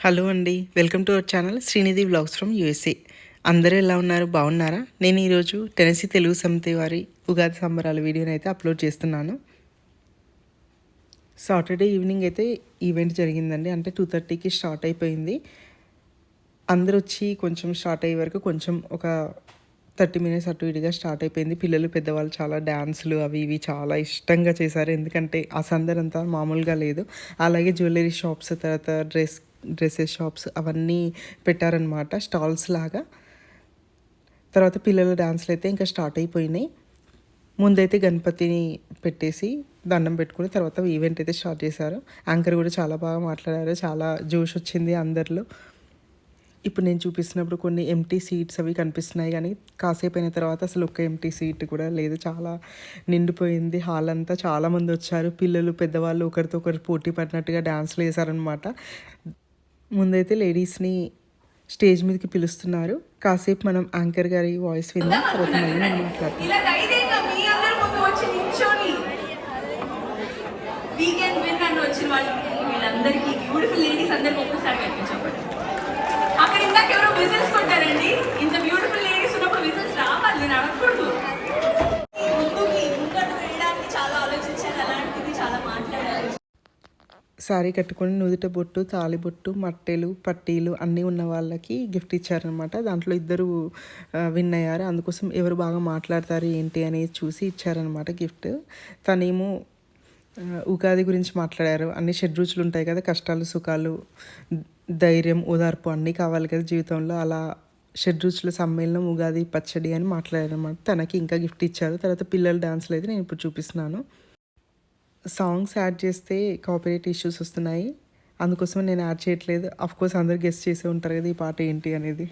Hello అండి welcome to our channel Srinidhi blogs from USA. అందరూ ఎలా ఉన్నారు? బాగున్నారా? నేను ఈరోజు టెనసీ తెలుగు సమితి వారి ఉగాది సంబరాల వీడియోని అయితే అప్లోడ్ చేస్తున్నాను. సాటర్డే ఈవినింగ్ అయితే ఈవెంట్ జరిగిందండి. అంటే టూ థర్టీకి స్టార్ట్ అయిపోయింది. అందరూ వచ్చి కొంచెం స్టార్ట్ అయ్యే వరకు కొంచెం ఒక థర్టీ మినిట్స్ అటు ఇటుగా స్టార్ట్ అయిపోయింది. పిల్లలు పెద్దవాళ్ళు చాలా డ్యాన్సులు అవి ఇవి చాలా ఇష్టంగా చేశారు. ఎందుకంటే ఆ సందరంతా మామూలుగా లేదు. అలాగే జ్యువెలరీ షాప్స్ తర్వాత డ్రెస్ డ్రెస్సెస్ షాప్స్ అవన్నీ పెట్టారనమాట స్టాల్స్ లాగా. తర్వాత పిల్లల డాన్స్లు అయితే ఇంకా స్టార్ట్ అయిపోయినాయి. ముందైతే గణపతిని పెట్టేసి దండం పెట్టుకుని తర్వాత ఈవెంట్ అయితే స్టార్ట్ చేశారు. యాంకర్ కూడా చాలా బాగా మాట్లాడారు చాలా జోష్ వచ్చింది అందరిలో. ఇప్పుడు నేను చూపిస్తున్నప్పుడు కొన్ని ఎంటీ సీట్స్ అవి కనిపిస్తున్నాయి కానీ కాసేపు అయిన తర్వాత అసలు ఒక్క ఎంటీ సీట్ కూడా లేదు. చాలా నిండిపోయింది హాల్ అంతా. చాలామంది వచ్చారు. పిల్లలు పెద్దవాళ్ళు ఒకరితో ఒకరు పోటీ పడినట్టుగా డ్యాన్స్లు వేశారనమాట ముందైతే లేడీస్ని స్టేజ్ మీదకి పిలుస్తున్నారు. కాసేపు మనం యాంకర్ గారి వాయిస్ విందాం తర్వాత మళ్ళీ నేను మాట్లాడతాను ఇలా ధైర్యంగా మీ అందరి ముందు వచ్చి నిల్చొని వీకెండ్ విన్ అని వచ్చిన వాళ్ళకి వీళ్ళందరికీ బ్యూటిఫుల్ లేడీస్ అందరికి ఒక్కసారి కనిపించబడి అక్కడ ఇందాక ఎవరో విజిల్స్ కొట్టారండి ఇంత బ్యూటిఫుల్ లేడీస్ ఉన్నప్పుడు విజిల్స్ రావాలి నేను అడగకూడదు ముందుకి ముందడు వేయడానికి చాలా ఆలోచించారు అలాంటిది చాలా మాట్లాడారు శారీ కట్టుకొని నుదుట బొట్టు తాళి బొట్టు మట్టెలు పట్టీలు అన్నీ ఉన్న వాళ్ళకి గిఫ్ట్ ఇచ్చారనమాట దాంట్లో ఇద్దరు విన్ అయ్యారు. అందుకోసం ఎవరు బాగా మాట్లాడతారు ఏంటి అనేది చూసి ఇచ్చారనమాట గిఫ్ట్. తనేమో ఉగాది గురించి మాట్లాడారు. అన్ని షడ్రుచులు ఉంటాయి కదా కష్టాలు సుఖాలు ధైర్యం ఓదార్పు అన్నీ కావాలి కదా జీవితంలో. అలా షడ్రుచుల సమ్మేళనం ఉగాది పచ్చడి అని మాట్లాడారు అనమాట తనకి ఇంకా గిఫ్ట్ ఇచ్చారు. తర్వాత పిల్లల డాన్స్లు అయితే నేను ఇప్పుడు చూపిస్తున్నాను. సాంగ్స్ యాడ్ చేస్తే కాపీరైట్ ఇష్యూస్ వస్తున్నాయి. అందుకోసం నేను యాడ్ చేయట్లేదు. అఫ్ కోర్స్ అందరు గెస్ట్ చేసే ఉంటారు కదా ఈ పాట ఏంటి అనేది.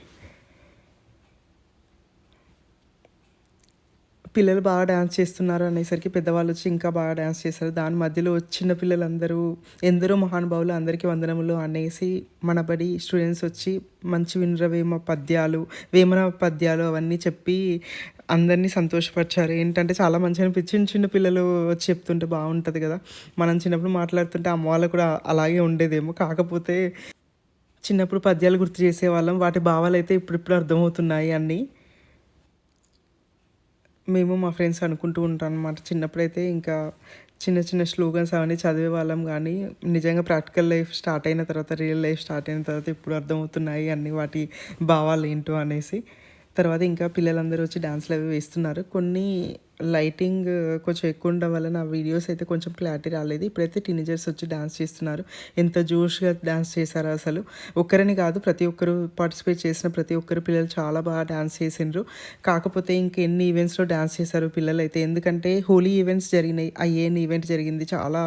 పిల్లలు బాగా డ్యాన్స్ చేస్తున్నారు అనేసరికి పెద్దవాళ్ళు వచ్చి ఇంకా బాగా డ్యాన్స్ చేస్తారు. దాని మధ్యలో చిన్న పిల్లలందరూ ఎందరో మహానుభావులు అందరికీ వందనములు అనేసి మన బడి స్టూడెంట్స్ వచ్చి మంచి వినరవేమ పద్యాలు వేమన పద్యాలు అవన్నీ చెప్పి అందరినీ సంతోషపరిచారు. ఏంటంటే చాలా మంచిగా అనిపించి చిన్న చిన్న పిల్లలు వచ్చి చెప్తుంటే బాగుంటుంది కదా. మనం చిన్నప్పుడు మాట్లాడుతుంటే అమ్మ వాళ్ళు కూడా అలాగే ఉండేదేమో. కాకపోతే చిన్నప్పుడు పద్యాలు గుర్తు చేసేవాళ్ళం. వాటి భావాలు అయితే ఇప్పుడిప్పుడు అర్థమవుతున్నాయి అన్నీ. మేము మా ఫ్రెండ్స్ అనుకుంటూ ఉంటాం అనమాట చిన్నప్పుడైతే ఇంకా చిన్న చిన్న స్లోగన్స్ అవన్నీ చదివే వాళ్ళం కానీ నిజంగా ప్రాక్టికల్ లైఫ్ స్టార్ట్ అయిన తర్వాత రియల్ లైఫ్ స్టార్ట్ అయిన తర్వాత ఇప్పుడు అర్థమవుతున్నాయి అన్ని వాటి భావాలు ఏంటో అనేసి. తర్వాత ఇంకా పిల్లలందరూ వచ్చి డాన్స్లు అవి వేస్తున్నారు. కొన్ని లైటింగ్ కొంచెం ఎక్కువ ఉండడం వల్ల నా వీడియోస్ అయితే కొంచెం క్లారిటీ రాలేదు. ఇప్పుడైతే టీనేజర్స్ వచ్చి డాన్స్ చేస్తున్నారు. ఎంత జోష్గా డాన్స్ చేశారు అసలు. ఒక్కరని కాదు ప్రతి ఒక్కరు పార్టిసిపేట్ చేసిన ప్రతి ఒక్కరు పిల్లలు చాలా బాగా డాన్స్ చేసిండ్రు. కాకపోతే ఇంకెన్ని ఈవెంట్స్లో డాన్స్ చేశారు పిల్లలు అయితే ఎందుకంటే హోలీ ఈవెంట్స్ జరిగినాయి అయ్యేన్ ఈవెంట్ జరిగింది. చాలా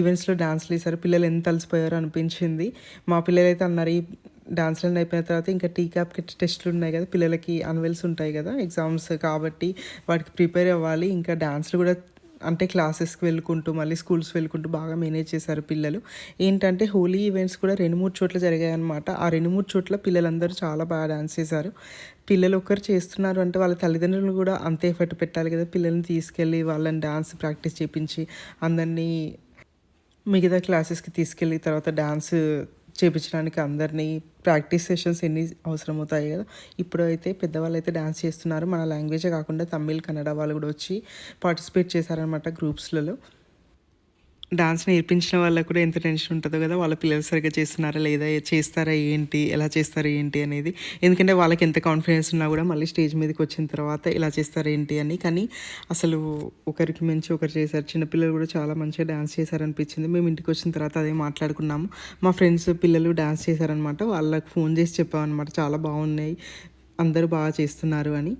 ఈవెంట్స్లో డ్యాన్స్లు వేశారు. పిల్లలు ఎంత అలసిపోయారో అనిపించింది. మా పిల్లలు అయితే అన్నారు డాన్స్ డాన్స్లు అయిపోయిన తర్వాత ఇంకా టీ క్యాప్ టెస్ట్లు ఉన్నాయి కదా పిల్లలకి అన్వెల్స్ ఉంటాయి కదా ఎగ్జామ్స్ కాబట్టి వాటికి ప్రిపేర్ అవ్వాలి. ఇంకా డాన్స్లు కూడా అంటే క్లాసెస్కి వెళ్ళుకుంటూ మళ్ళీ స్కూల్స్ వెళ్ళుకుంటూ బాగా మేనేజ్ చేశారు పిల్లలు. ఏంటంటే హోలీ ఈవెంట్స్ కూడా రెండు మూడు చోట్ల జరిగాయి అనమాట ఆ రెండు మూడు చోట్ల పిల్లలందరూ చాలా బాగా డాన్స్ చేశారు. పిల్లలు ఒక్కరు చేస్తున్నారు అంటే వాళ్ళ తల్లిదండ్రులు కూడా అంతే ఎఫర్ట్ పెట్టాలి కదా పిల్లల్ని తీసుకెళ్ళి వాళ్ళని డాన్స్ ప్రాక్టీస్ చేయించి అందరినీ మిగతా క్లాసెస్కి తీసుకెళ్ళి తర్వాత డాన్స్ చేపించడానికి అందరినీ ప్రాక్టీస్ సెషన్స్ ఎన్ని అవసరమవుతాయి కదా. ఇప్పుడు అయితే పెద్దవాళ్ళు అయితే డ్యాన్స్ చేస్తున్నారు. మన లాంగ్వేజే కాకుండా తమిళ్ కన్నడ వాళ్ళు కూడా వచ్చి పార్టిసిపేట్ చేశారనమాట గ్రూప్స్లలో. డాన్స్ నేర్పించిన వాళ్ళకు కూడా ఎంత టెన్షన్ ఉంటుందో కదా వాళ్ళ పిల్లలు సరిగ్గా చేస్తున్నారా లేదా చేస్తారా ఏంటి ఎలా చేస్తారా ఏంటి అనేది. ఎందుకంటే వాళ్ళకి ఎంత కాన్ఫిడెన్స్ ఉన్నా కూడా మళ్ళీ స్టేజ్ మీదకి వచ్చిన తర్వాత ఇలా చేస్తారా ఏంటి అని. కానీ అసలు ఒకరికి మించి ఒకరు చేశారు. చిన్నపిల్లలు కూడా చాలా మంచిగా డాన్స్ చేశారనిపించింది. మేము ఇంటికి వచ్చిన తర్వాత అదే మాట్లాడుకున్నాము. మా ఫ్రెండ్స్ పిల్లలు డాన్స్ చేశారనమాట వాళ్ళకి ఫోన్ చేసి చెప్పామన్నమాట. చాలా బాగున్నాయి అందరూ బాగా చేస్తున్నారు అని.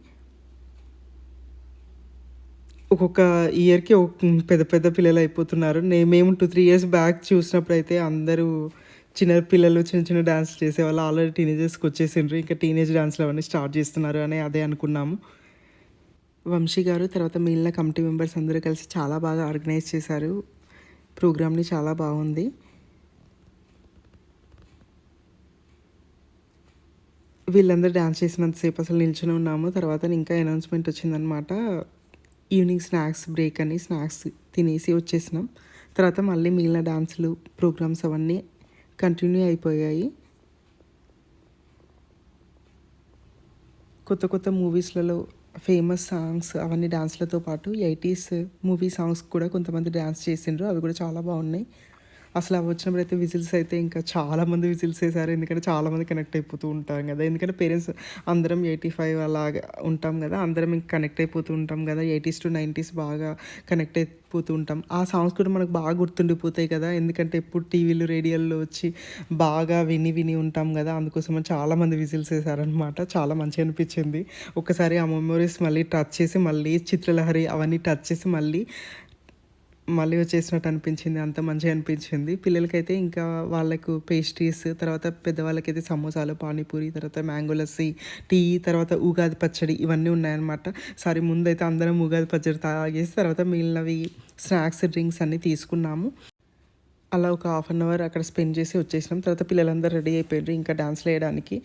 ఒక్కొక్క ఇయర్కి ఒక పెద్ద పెద్ద పిల్లలు అయిపోతున్నారు. నేను మేము టూ త్రీ ఇయర్స్ బ్యాక్ చూసినప్పుడు అయితే అందరూ చిన్న పిల్లలు చిన్న చిన్న డాన్స్ చేసేవాళ్ళు ఆల్రెడీ టీనేజర్స్కి వచ్చేసిండ్రు. ఇంకా టీనేజ్ డాన్స్లు అవన్నీ స్టార్ట్ చేస్తున్నారు అని అదే అనుకున్నాము. వంశీ గారు తర్వాత మిగిలిన కమిటీ మెంబర్స్ అందరూ కలిసి చాలా బాగా ఆర్గనైజ్ చేశారు. ప్రోగ్రామ్ని చాలా బాగుంది. వీళ్ళందరూ డాన్స్ చేసినంతసేపు అసలు నిల్చొని ఉన్నాము. తర్వాత ఇంకా అనౌన్స్మెంట్ వచ్చిందనమాట ఈవినింగ్ స్నాక్స్ బ్రేక్ అని స్నాక్స్ తినేసి వచ్చేసినాం. తర్వాత మళ్ళీ మిగిలిన డాన్సులు ప్రోగ్రామ్స్ అవన్నీ కంటిన్యూ అయిపోయాయి. కొత్త కొత్త మూవీస్లలో ఫేమస్ సాంగ్స్ అవన్నీ డాన్స్లతో పాటు ఎయిటీస్ మూవీ సాంగ్స్ కూడా కొంతమంది డాన్స్ చేసిండ్రు. అవి కూడా చాలా బాగున్నాయి. అసలు అవి వచ్చినప్పుడు అయితే విజిల్స్ అయితే ఇంకా చాలామంది విజిల్స్ వేసారు ఎందుకంటే చాలా మంది కనెక్ట్ అయిపోతూ ఉంటాం కదా. ఎందుకంటే పేరెంట్స్ అందరం ఎయిటీ ఫైవ్ అలాగా ఉంటాం కదా. అందరం ఇంకా కనెక్ట్ అయిపోతూ ఉంటాం కదా. ఎయిటీస్ టు నైంటీస్ బాగా కనెక్ట్ అయిపోతూ ఉంటాం. ఆ సాంగ్స్ కూడా మనకు బాగా గుర్తుండిపోతాయి కదా. ఎందుకంటే ఎప్పుడు టీవీలు రేడియోల్లో వచ్చి బాగా విని విని ఉంటాం కదా. అందుకోసం చాలామంది విజిల్స్ వేసారనమాట చాలా మంచిగా అనిపించింది. ఒకసారి ఆ మెమొరీస్ మళ్ళీ టచ్ చేసి మళ్ళీ చిత్రలహరి అవన్నీ టచ్ చేసి మళ్ళీ మళ్ళీ వచ్చేసినట్టు అనిపించింది అంత మంచిగా అనిపించింది. పిల్లలకైతే ఇంకా వాళ్ళకు పేస్ట్రీస్ తర్వాత పెద్దవాళ్ళకైతే సమోసాలు పానీపూరి తర్వాత మ్యాంగో లస్సీ టీ తర్వాత ఉగాది పచ్చడి ఇవన్నీ ఉన్నాయన్నమాట. సారీ ముందైతే అందరం ఉగాది పచ్చడి తాగేసి తర్వాత మిగిలినవి స్నాక్స్ డ్రింక్స్ అన్నీ తీసుకున్నాము. అలా ఒక హాఫ్ అన్ అవర్ అక్కడ స్పెండ్ చేసి వచ్చేసినాం. తర్వాత పిల్లలందరూ రెడీ అయిపోయారు ఇంకా డ్యాన్స్ వేయడానికి.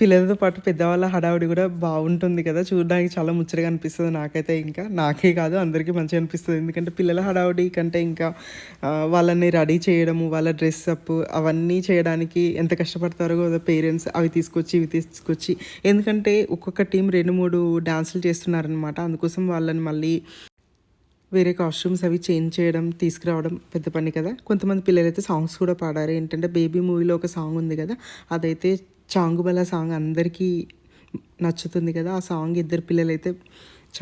పిల్లలతో పాటు పెద్దవాళ్ళ హడావుడి కూడా బాగుంటుంది కదా. చూడడానికి చాలా ముచ్చటగా అనిపిస్తుంది నాకైతే ఇంకా. నాకే కాదు అందరికీ మంచిగా అనిపిస్తుంది. ఎందుకంటే పిల్లల హడావుడి కంటే ఇంకా వాళ్ళని రెడీ చేయడము వాళ్ళ డ్రెస్ అప్ అవన్నీ చేయడానికి ఎంత కష్టపడతారో కదా పేరెంట్స్. అవి తీసుకొచ్చి ఇవి తీసుకొచ్చి. ఎందుకంటే ఒక్కొక్క టీం రెండు మూడు డాన్సులు చేస్తున్నారనమాట అందుకోసం వాళ్ళని మళ్ళీ వేరే కాస్ట్యూమ్స్ అవి చేంజ్ చేయడం తీసుకురావడం పెద్ద పని కదా. కొంతమంది పిల్లలైతే సాంగ్స్ కూడా పాడారు. ఏంటంటే బేబీ మూవీలో ఒక సాంగ్ ఉంది కదా. అదైతే చాంగుబల సాంగ్ అందరికీ నచ్చుతుంది కదా. ఆ సాంగ్ ఇద్దరు పిల్లలైతే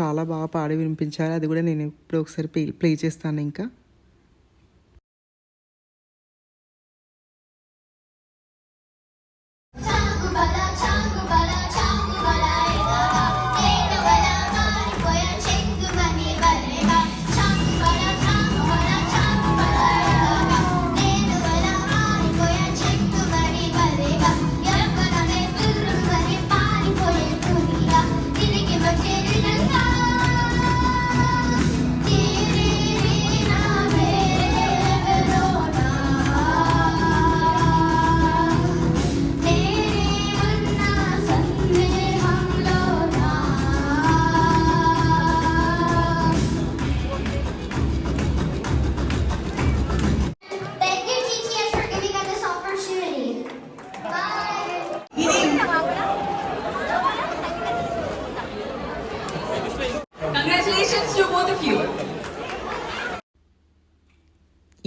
చాలా బాగా పాడి వినిపించారు. అది కూడా నేను ఇప్పుడు ఒకసారి ప్లే ప్లే చేస్తాను ఇంకా.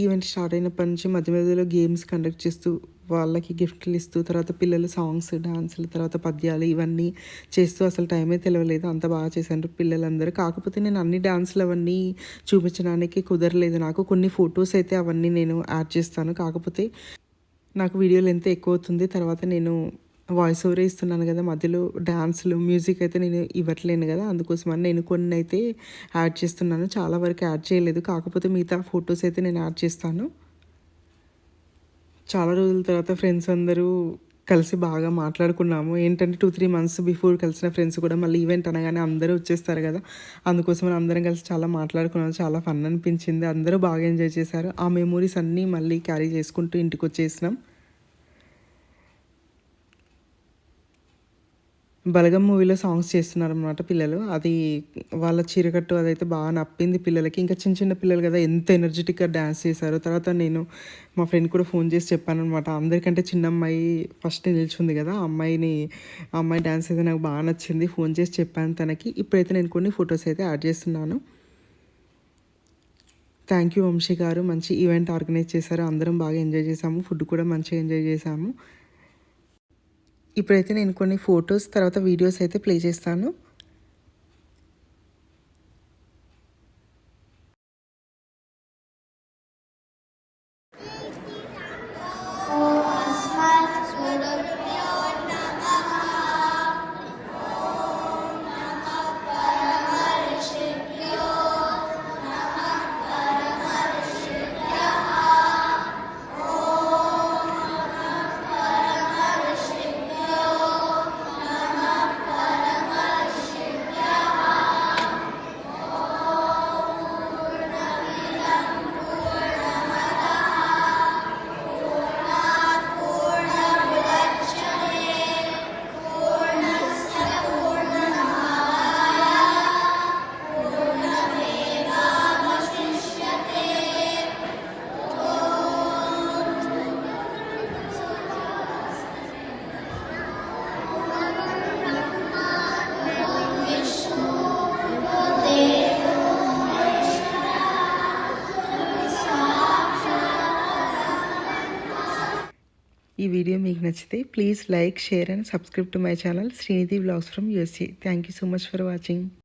ఈవెంట్ స్టార్ట్ అయినప్పటి నుంచి మధ్య మధ్యలో గేమ్స్ కండక్ట్ చేస్తూ వాళ్ళకి గిఫ్ట్లు ఇస్తూ తర్వాత పిల్లలు సాంగ్స్ డాన్సులు తర్వాత పద్యాలు ఇవన్నీ చేస్తూ అసలు టైమే తెలియలేదు అంత బాగా చేశారు పిల్లలందరూ. కాకపోతే నేను అన్ని డాన్సులు అవన్నీ చూపించడానికి కుదరలేదు. నాకు కొన్ని ఫొటోస్ అయితే అవన్నీ నేను యాడ్ చేస్తాను. కాకపోతే నాకు వీడియో లెంత్ ఎక్కువ అవుతుంది. తర్వాత నేను వాయిస్ ఓవర్ ఇస్తున్నాను కదా మధ్యలో డ్యాన్స్లు మ్యూజిక్ అయితే నేను ఇవ్వట్లేను కదా అందుకోసమని నేను కొన్ని అయితే యాడ్ చేస్తున్నాను. చాలా వరకు యాడ్ చేయలేదు. కాకపోతే మిగతా ఫొటోస్ అయితే నేను యాడ్ చేస్తాను. చాలా రోజుల తర్వాత ఫ్రెండ్స్ అందరూ కలిసి బాగా మాట్లాడుకున్నాము. ఏంటంటే టూ త్రీ మంత్స్ బిఫోర్ కలిసిన ఫ్రెండ్స్ కూడా మళ్ళీ ఈవెంట్ అనగానే అందరూ వచ్చేస్తారు కదా అందుకోసం అందరం కలిసి చాలా మాట్లాడుకున్నాము. చాలా ఫన్ అనిపించింది. అందరూ బాగా ఎంజాయ్ చేశారు. ఆ మెమోరీస్ అన్నీ మళ్ళీ క్యారీ చేసుకుంటూ ఇంటికి వచ్చేసినాం. బలగం మూవీలో సాంగ్స్ చేస్తున్నారు అనమాట పిల్లలు. అది వాళ్ళ చీరకట్టు అదైతే బాగా నప్పింది పిల్లలకి. ఇంకా చిన్న చిన్న పిల్లలు కదా ఎంత ఎనర్జెటిక్గా డ్యాన్స్ చేశారు. తర్వాత నేను మా ఫ్రెండ్ కూడా ఫోన్ చేసి చెప్పాను అనమాట అందరికంటే చిన్న అమ్మాయి ఫస్ట్ నిల్చుంది కదా. ఆ అమ్మాయిని ఆ అమ్మాయి డ్యాన్స్ అయితే నాకు బాగా నచ్చింది. ఫోన్ చేసి చెప్పాను తనకి. ఇప్పుడైతే నేను కొన్ని ఫొటోస్ అయితే యాడ్ చేస్తున్నాను. థ్యాంక్ యూ వంశీ గారు. మంచి ఈవెంట్ ఆర్గనైజ్ చేశారు. అందరం బాగా ఎంజాయ్ చేసాము ఫుడ్ కూడా మంచిగా ఎంజాయ్ చేసాము ఇప్పుడైతే నేను కొన్ని ఫొటోస్ తర్వాత వీడియోస్ అయితే ప్లే చేస్తాను. ఈ వీడియో మీకు నచ్చితే please like share and subscribe to my channel Srinidhi blogs from USA. Thank you so much for watching